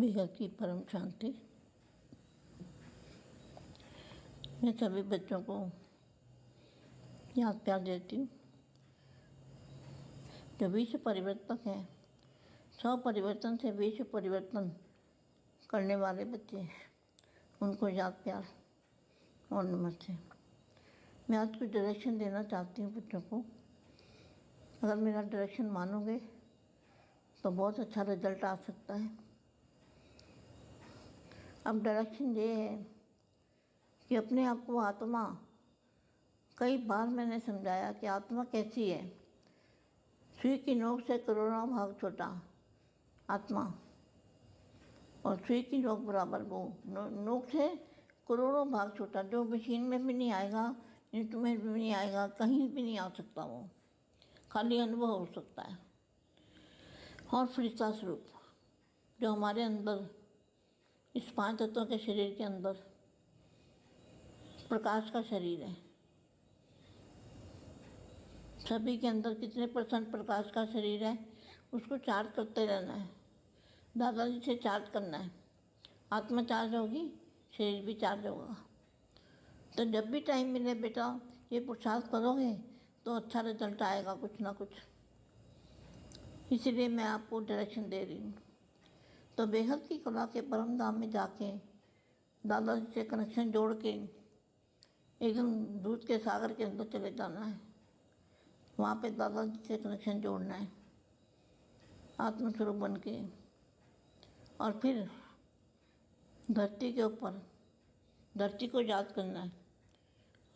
बेहद की परम शांति। मैं सभी बच्चों को याद प्यार देती हूँ। जो विश्व परिवर्तक हैं सौ परिवर्तन से विश्व परिवर्तन करने वाले बच्चे हैं, उनको याद प्यार और नमस्ते। मैं आज कुछ डायरेक्शन देना चाहती हूँ बच्चों को। अगर मेरा डायरेक्शन मानोगे तो बहुत अच्छा रिज़ल्ट आ सकता है। अब डायरेक्शन ये है कि अपने आप को आत्मा, कई बार मैंने समझाया कि आत्मा कैसी है। सुई की नोक से करोड़ों भाग छोटा, आत्मा। और सुई की नोक बराबर वो नोक से करोड़ों भाग छोटा, जो मशीन में भी नहीं आएगा, इंस्ट्रूमेंट में भी नहीं आएगा, कहीं भी नहीं आ सकता वो। खाली अनुभव हो सकता है। और फरिश्ता स्वरूप, जो हमारे अंदर इस पाँच तत्वों के शरीर के अंदर प्रकाश का शरीर है। सभी के अंदर कितने परसेंट प्रकाश का शरीर है, उसको चार्ज करते रहना है। दादाजी से चार्ज करना है। आत्मा चार्ज होगी, शरीर भी चार्ज होगा। तो जब भी टाइम मिले बेटा, ये पुरुषार्थ करोगे तो अच्छा रिज़ल्ट आएगा कुछ ना कुछ। इसीलिए मैं आपको डायरेक्शन दे रही हूँ। तो बेहद की कला के परम धाम में जाके दादाजी से कनेक्शन जोड़ के एकदम दूध के सागर के अंदर चले जाना है। वहाँ पे दादाजी से कनेक्शन जोड़ना है। आत्मस्वरूप बन के। और फिर धरती के ऊपर, धरती को याद करना है।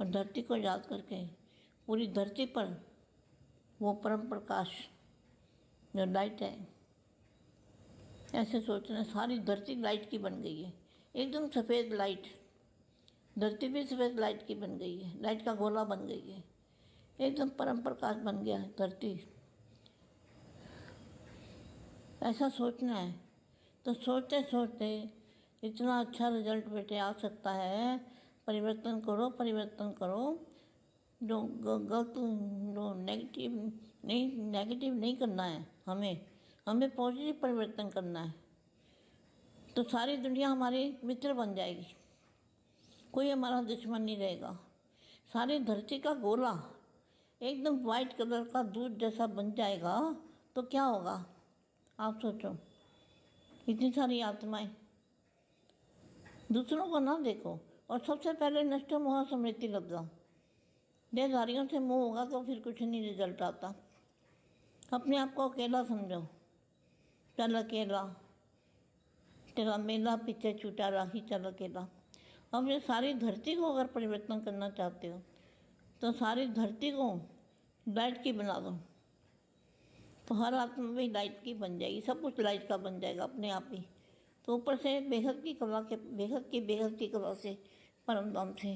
और धरती को याद करके पूरी धरती पर वो परम प्रकाश, जो लाइट है ऐसे सोचना सारी धरती लाइट की बन गई है। एकदम सफ़ेद लाइट, धरती भी सफ़ेद लाइट की बन गई है, लाइट का गोला बन गई है। एकदम परम प्रकाश बन गया है धरती। ऐसा सोचना है। तो सोचते सोचते इतना अच्छा रिज़ल्ट बेटे आ सकता है। परिवर्तन करो परिवर्तन करो। जो गलत, जो नेगेटिव नहीं नेगेटिव नहीं करना है हमें। हमें पॉजिटिव परिवर्तन करना है तो सारी दुनिया हमारी मित्र बन जाएगी। कोई हमारा दुश्मन नहीं रहेगा। सारी धरती का गोला एकदम वाइट कलर का दूध जैसा बन जाएगा तो क्या होगा? आप सोचो, इतनी सारी आत्माएँ। दूसरों को ना देखो, और सबसे पहले नष्ट मोह समृद्धि लग जाओ। देहधारियों से मोह होगा तो फिर कुछ नहीं रिज़ल्ट आता। अपने आप को अकेला समझो। चल अकेला। तेरा मेला पीछे छूटा राही चल अकेला। अब ये सारी धरती को अगर परिवर्तन करना चाहते हो तो सारी धरती को लाइट की बना दो। तो हर आत्मा भी लाइट की बन जाएगी, सब कुछ लाइट का बन जाएगा अपने आप ही। तो ऊपर से बेहद की कला के, बेहद की बेहद की कला से परम दाम से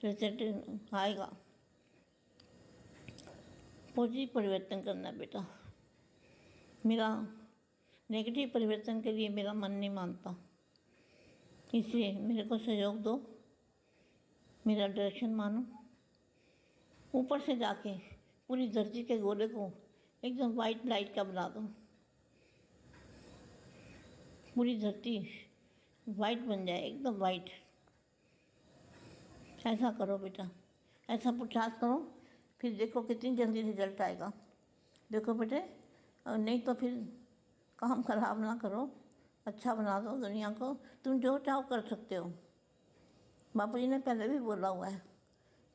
रिज़ल्ट आएगा। पॉजिटिव परिवर्तन करना बेटा। मेरा नेगेटिव परिवर्तन के लिए मेरा मन नहीं मानता। इसलिए मेरे को सहयोग दो। मेरा डायरेक्शन मानो। ऊपर से जाके पूरी धरती के गोले को एकदम वाइट लाइट का बना दो। पूरी धरती वाइट बन जाए, एकदम वाइट ऐसा करो बेटा। ऐसा पुरुषार्थ करो, फिर देखो कितनी जल्दी रिज़ल्ट आएगा। देखो बेटे, और नहीं तो फिर काम खराब ना करो अच्छा बना दो दुनिया को। तुम जो चाहो कर सकते हो। बापू जी ने पहले भी बोला हुआ है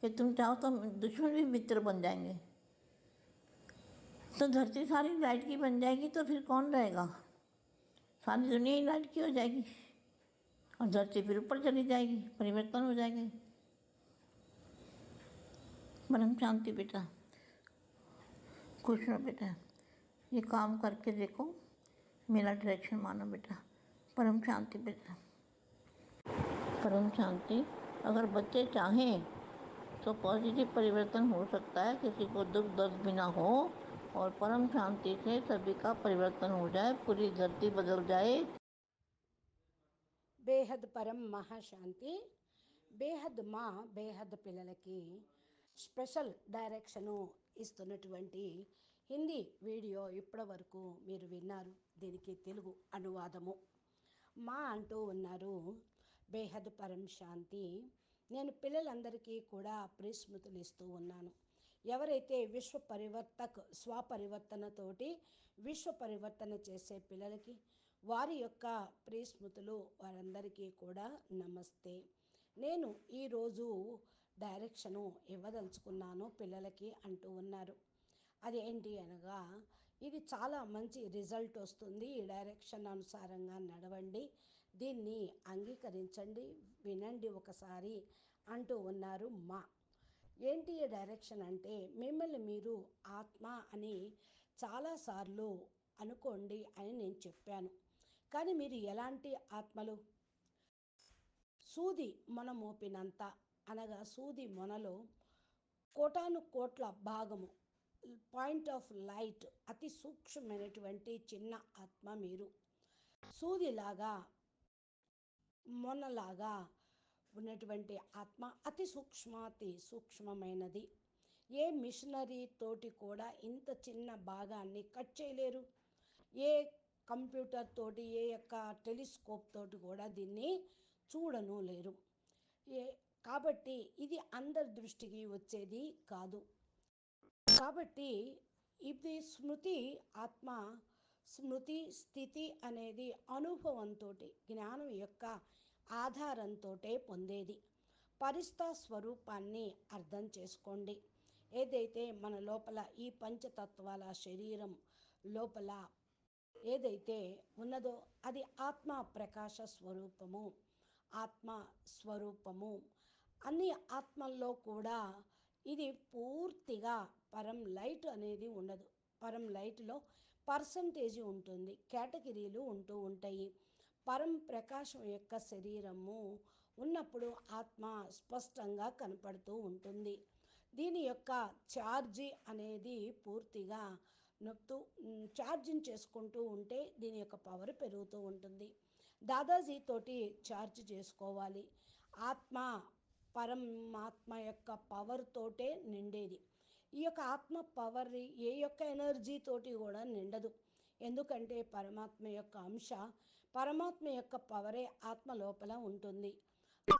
कि तुम चाहो तो दुश्मन भी मित्र बन जाएँगे। तो धरती सारी लाइट की बन जाएगी तो फिर कौन रहेगा? सारी दुनिया ही लाइट की हो जाएगी और धरती फिर ऊपर चली जाएगी, परिवर्तन हो जाएँगे। परम शांति बेटा खुश रहो बेटा ये काम करके देखो। मेरा डायरेक्शन मानो बेटा परम शांति बेटा परम शांति अगर बच्चे चाहें तो पॉजिटिव परिवर्तन हो सकता है किसी को दुख दर्द भी ना हो और परम शांति से सभी का परिवर्तन हो जाए पूरी धरती बदल जाए బేహద్ పరం మహాశాంతి బేహద్ మా బేహద్ పిల్లలకి స్పెషల్ డైరెక్షను ఇస్తున్నటువంటి హిందీ వీడియో ఇప్పటి వరకు మీరు విన్నారు దీనికి తెలుగు అనువాదము. మా అంటూ ఉన్నారు బేహద్ పరం శాంతి. నేను పిల్లలందరికీ కూడా ప్రిస్మృతులు ఇస్తూ ఉన్నాను. ఎవరైతే విశ్వ పరివర్తక్ స్వపరివర్తనతోటి విశ్వ పరివర్తన చేసే పిల్లలకి వారి యొక్క ప్రిస్మృతులు వారందరికీ కూడా నమస్తే. నేను ఈరోజు డైరెక్షను ఇవ్వదలుచుకున్నాను పిల్లలకి అంటూ ఉన్నారు. అది ఏంటి అనగా ఇది చాలా మంచి రిజల్ట్ వస్తుంది. ఈ డైరెక్షన్ అనుసారంగా నడవండి. దీన్ని అంగీకరించండి. వినండి ఒకసారి అంటూ ఉన్నారు మా. ఏంటి ఈ డైరెక్షన్ అంటే మిమ్మల్ని మీరు ఆత్మ అని చాలాసార్లు అనుకోండి అని నేను చెప్పాను. కానీ మీరు ఎలాంటి ఆత్మలు? సూది మొన మోపినంత అనగా సూది మొనలో కోటాను కోట్ల భాగము పాయింట్ ఆఫ్ లైట్ అతి సూక్ష్మమైనటువంటి చిన్న ఆత్మ మీరు. సూదిలాగా మొనలాగా ఉన్నటువంటి ఆత్మ అతి సూక్ష్మాతి సూక్ష్మమైనది. ఏ మిషనరీ తోటి కూడా ఇంత చిన్న భాగాన్ని కట్ చేయలేరు. ఏ కంప్యూటర్ తోటి ఏ యొక్క టెలిస్కోప్ తోటి కూడా దీన్ని చూడను లేరు. ఏ కాబట్టి ఇది అందరి దృష్టికి వచ్చేది కాదు. కాబట్టి ఇది స్మృతి ఆత్మ స్మృతి స్థితి అనేది అనుభవంతో జ్ఞానం యొక్క ఆధారంతో పొందేది. పరిస్థ స్వరూపాన్ని అర్థం చేసుకోండి. ఏదైతే మన లోపల ఈ పంచతత్వాల శరీరం లోపల ఏదైతే ఉన్నదో అది ఆత్మ ప్రకాశ స్వరూపము ఆత్మ స్వరూపము అన్ని ఆత్మల్లో కూడా ఇది పూర్తిగా పరం లైట్ అనేది ఉండదు. పరం లైట్లో పర్సంటేజ్ ఉంటుంది. కేటగిరీలు ఉంటూ ఉంటాయి. పరం ప్రకాశం యొక్క శరీరము ఉన్నప్పుడు ఆత్మ స్పష్టంగా కనపడుతూ ఉంటుంది. దీని యొక్క ఛార్జీ అనేది పూర్తిగా నొక్కుతూ ఛార్జింగ్ చేసుకుంటూ ఉంటే దీని యొక్క పవర్ పెరుగుతూ ఉంటుంది. దాదాజీ తోటి ఛార్జ్ చేసుకోవాలి. ఆత్మ పరమాత్మ యొక్క పవర్ తోటే నిండేది. ఈ యొక్క ఆత్మ పవర్ ఏ యొక్క ఎనర్జీ తోటి కూడా నిండదు. ఎందుకంటే పరమాత్మ యొక్క అంశ పరమాత్మ యొక్క పవరే ఆత్మ లోపల ఉంటుంది.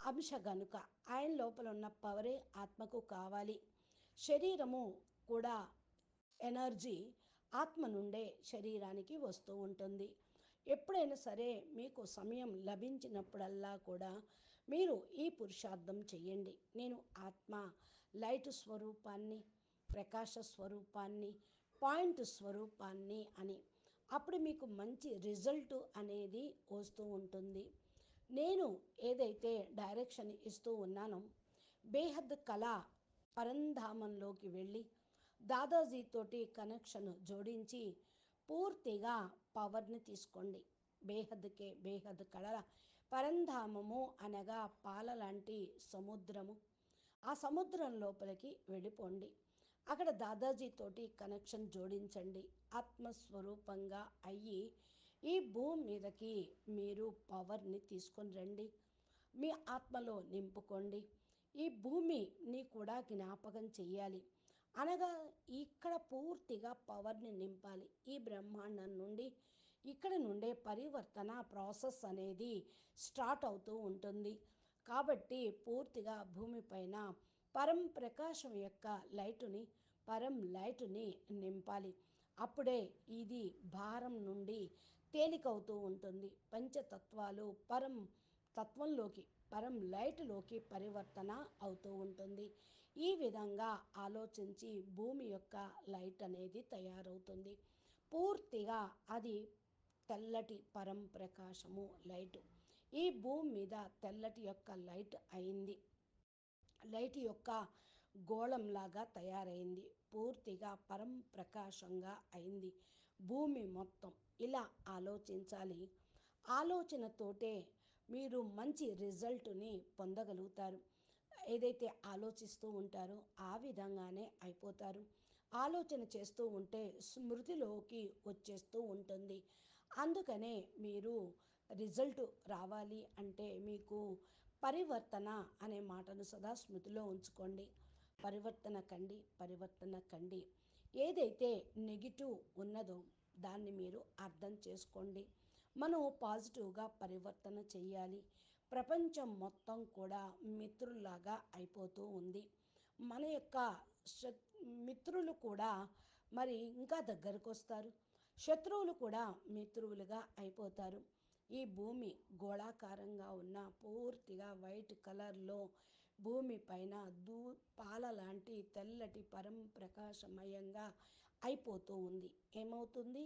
అంశ గనుక ఆయన లోపల ఉన్న పవరే ఆత్మకు కావాలి. శరీరము కూడా ఎనర్జీ ఆత్మ నుండే శరీరానికి వస్తూ ఉంటుంది. ఎప్పుడైనా సరే మీకు సమయం లభించినప్పుడల్లా కూడా మీరు ఈ పురుషార్థం చేయండి నేను ఆత్మ లైట్ స్వరూపాన్ని ప్రకాశ స్వరూపాన్ని పాయింట్ స్వరూపాన్ని అని. అప్పుడు మీకు మంచి రిజల్ట్ అనేది వస్తూ ఉంటుంది. నేను ఏదైతే డైరెక్షన్ ఇస్తూ ఉన్నానో బేహద్ కళ పరంధామంలోకి వెళ్ళి దాదాజీ తోటి కనెక్షన్ జోడించి పూర్తిగా పవర్ని తీసుకోండి. బేహద్కే బేహద్ కళ పరంధామము అనగా పాల లాంటి సముద్రము. ఆ సముద్రం లోపలికి వెళ్ళిపోండి. అక్కడ దాదాజీ తోటి కనెక్షన్ జోడించండి. ఆత్మస్వరూపంగా అయ్యి ఈ భూమి మీదకి మీరు పవర్ని తీసుకొని రండి. మీ ఆత్మలో నింపుకోండి. ఈ భూమిని కూడా జ్ఞాపకం చేయాలి అనగా ఇక్కడ పూర్తిగా పవర్ని నింపాలి. ఈ బ్రహ్మాండం నుండి ఇక్కడ నుండే పరివర్తన ప్రాసెస్ అనేది స్టార్ట్ అవుతూ ఉంటుంది. కాబట్టి పూర్తిగా భూమిపైన పరం ప్రకాశం యొక్క లైటుని పరం లైటుని నింపాలి. అప్పుడే ఇది భారం నుండి తేలికవుతూ ఉంటుంది. పంచతత్వాలు పరం తత్వంలోకి పరం లైట్లోకి పరివర్తన అవుతూ ఉంటుంది. ఈ విధంగా ఆలోచించి భూమి యొక్క లైట్ అనేది తయారవుతుంది. పూర్తిగా అది తెల్లటి పరం ప్రకాశము లైట్. ఈ భూమి మీద తెల్లటి యొక్క లైట్ అయింది. లైట్ యొక్క గోళంలాగా తయారైంది. పూర్తిగా పరం ప్రకాశంగా అయింది భూమి మొత్తం. ఇలా ఆలోచించాలి. ఆలోచనతోటే మీరు మంచి రిజల్ట్ని పొందగలుగుతారు. ఏదైతే ఆలోచిస్తూ ఉంటారో ఆ విధంగానే అయిపోతారు. ఆలోచన చేస్తూ ఉంటే స్మృతిలోకి వచ్చేస్తూ ఉంటుంది. అందుకనే మీరు రిజల్ట్ రావాలి అంటే మీకు పరివర్తన అనే మాటను సదా స్మృతిలో ఉంచుకోండి. పరివర్తన కండి పరివర్తన కండి. ఏదైతే నెగిటివ్ ఉన్నదో దాన్ని మీరు అర్థం చేసుకోండి. మనం పాజిటివ్గా పరివర్తన చేయాలి. ప్రపంచం మొత్తం కూడా మిత్రుల్లాగా అయిపోతూ ఉంది. మన యొక్క మిత్రులు కూడా మరి ఇంకా దగ్గరకు వస్తారు శత్రువులు కూడా మిత్రువులుగా అయిపోతారు. ఈ భూమి గోళాకారంగా ఉన్న పూర్తిగా వైట్ కలర్లో భూమి పైన దూ పాల లాంటి తెల్లటి పరం ప్రకాశమయంగా అయిపోతూ ఉంది. ఏమవుతుంది?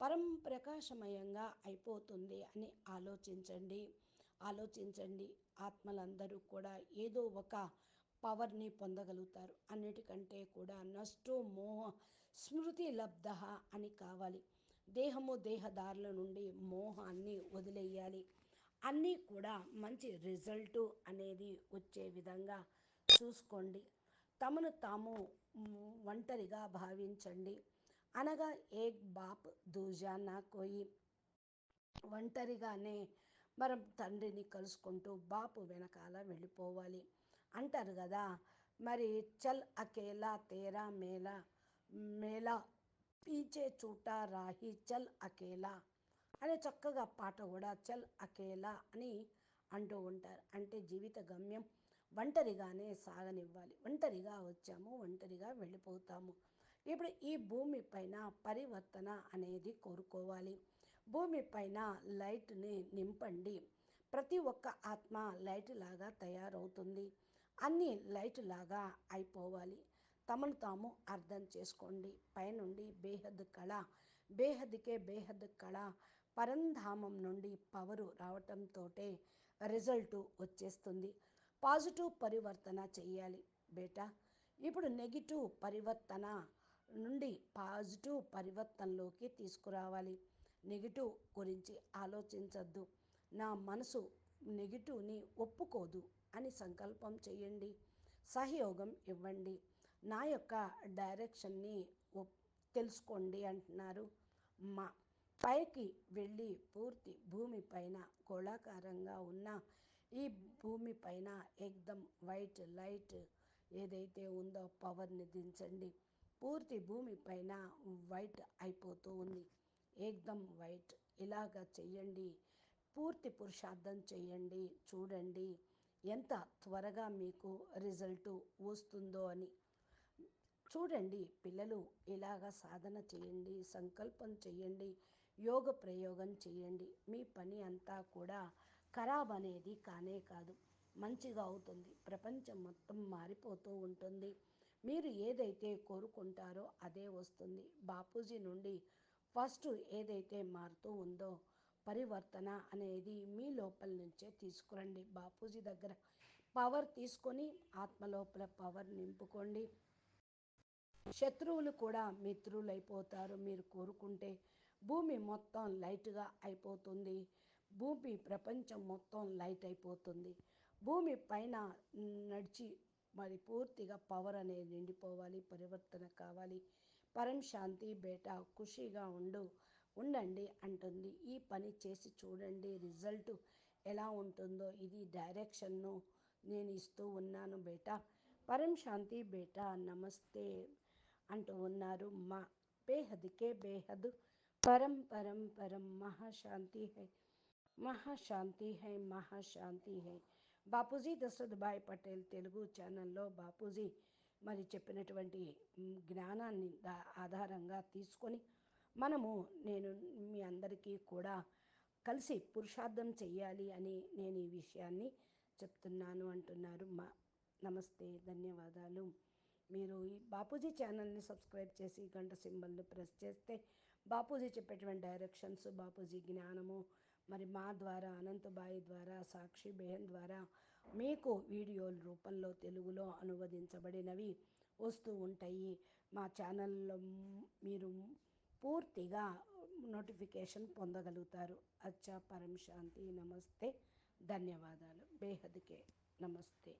పరం ప్రకాశమయంగా అయిపోతుంది అని ఆలోచించండి. ఆలోచించండి. ఆత్మలందరూ కూడా ఏదో ఒక పవర్ని పొందగలుగుతారు. అన్నిటికంటే కూడా నష్టో మోహ స్మృతి లబ్ధ అని కావాలి. దేహము దేహదారుల నుండి మోహాన్ని వదిలేయాలి. అన్నీ కూడా మంచి రిజల్టు అనేది వచ్చే విధంగా చూసుకోండి. తమను తాము ఒంటరిగా భావించండి. అనగా ఏక్ బాప్ దూజా నా కోయి. ఒంటరిగానే మనం తండ్రిని కలుసుకుంటూ బాపు వెనకాల వెళ్ళిపోవాలి. అంటారు కదా. మరి చల్ అకేలా తేరా మేలా మేలా పీచే చూటా రాహి చల్ అకేలా అనే చక్కగా పాట కూడా చల్ అకేలా అని అంటూ ఉంటారు. అంటే జీవిత గమ్యం ఒంటరిగానే సాగనివ్వాలి. ఒంటరిగా వచ్చాము ఒంటరిగా వెళ్ళిపోతాము. ఇప్పుడు ఈ భూమి పైన పరివర్తన అనేది కోరుకోవాలి. భూమి పైన లైట్ని నింపండి. ప్రతి ఒక్క ఆత్మ లైట్ లాగా తయారవుతుంది. అన్నీ లైట్ లాగా అయిపోవాలి. తమను తాము అర్థం చేసుకోండి. పైనుండి బేహద్ కళ బేహద్కే బేహద్ కళ పరంధామం నుండి పవరు రావటంతో రిజల్ట్ వచ్చేస్తుంది. పాజిటివ్ పరివర్తన చేయాలి బేటా. ఇప్పుడు నెగిటివ్ పరివర్తన నుండి పాజిటివ్ పరివర్తనలోకి తీసుకురావాలి. నెగిటివ్ గురించి ఆలోచించద్దు. నా మనసు నెగిటివ్ని ఒప్పుకోదు. అని సంకల్పం చేయండి. సహయోగం ఇవ్వండి. నా యొక్క డైరెక్షన్ని తెలుసుకోండి అంటున్నారు. మా పైకి వెళ్ళి పూర్తి భూమి పైన గోళాకారంగా ఉన్న ఈ భూమి పైన ఎగ్దమ్ వైట్ లైట్ ఏదైతే ఉందో పవర్ని దించండి. పూర్తి భూమి పైన వైట్ అయిపోతూ ఉంది. ఏకదమ్ వైట్ ఇలాగ చెయ్యండి పూర్తి పురుషార్థం చేయండి. చూడండి. ఎంత త్వరగా మీకు రిజల్ట్ వస్తుందో అని. చూడండి పిల్లలు ఇలాగ సాధన చేయండి సంకల్పం చేయండి యోగ ప్రయోగం చేయండి. మీ పని అంతా కూడా ఖరాబ్ అనేది కానే కాదు మంచిగా అవుతుంది. ప్రపంచం మొత్తం మారిపోతూ ఉంటుంది. మీరు ఏదైతే కోరుకుంటారో అదే వస్తుంది. బాపూజీ నుండి ఫస్ట్ ఏదైతే మారుతూ ఉందో పరివర్తన అనేది మీ లోపల నుంచే తీసుకురండి. బాపూజీ దగ్గర పవర్ తీసుకొని ఆత్మ లోపల పవర్ నింపుకోండి. శత్రువులు కూడా మిత్రులు అయిపోతారు మీరు కోరుకుంటే భూమి మొత్తం లైట్గా అయిపోతుంది. భూమి ప్రపంచం మొత్తం లైట్ అయిపోతుంది. భూమి పైన నడిచి మరి పూర్తిగా పవర్ అనేది నిండిపోవాలి పరివర్తన కావాలి. పరం శాంతి బేట ఖుషీగా ఉండు. ఉండండి అంటుంది. ఈ పని చేసి చూడండి రిజల్ట్ ఎలా ఉంటుందో ఇది డైరెక్షన్ను నేను ఇస్తూ ఉన్నాను బేటా. పరం శాంతి బేటా నమస్తే అంటూ ఉన్నారు మా. బేహద్కే బేహద్. పరం పరం పరం మహాశాంతి హై. మహాశాంతి హై మహాశాంతి హై. బాపూజీ దశరథ్ భాయ్ పటేల్ తెలుగు ఛానల్లో బాపూజీ మరి చెప్పినటువంటి జ్ఞానాన్ని దా- ఆధారంగా తీసుకొని మనము నేను మీ అందరికీ కూడా కలిసి పురుషార్థం చెయ్యాలి అని నేను ఈ విషయాన్ని చెప్తున్నాను అంటున్నారు. మా నమస్తే ధన్యవాదాలు. మీరు ఈ బాపూజీ ఛానల్ని సబ్స్క్రైబ్ చేసి గంట సింబల్ని ప్రెస్ చేస్తే బాపూజీ చెప్పేటువంటి డైరెక్షన్స్ బాపూజీ జ్ఞానము మరి మా ద్వారా అనంతబాయి ద్వారా సాక్షి బేహన్ ద్వారా మీకు వీడియోల రూపంలో తెలుగులో అనువదించబడినవి వస్తూ ఉంటాయి. మా ఛానల్లో మీరు పూర్తిగా నోటిఫికేషన్ పొందగలుగుతారు. అచ్చా పరం శాంతి నమస్తే. ధన్యవాదాలు. బేహద్కే. నమస్తే.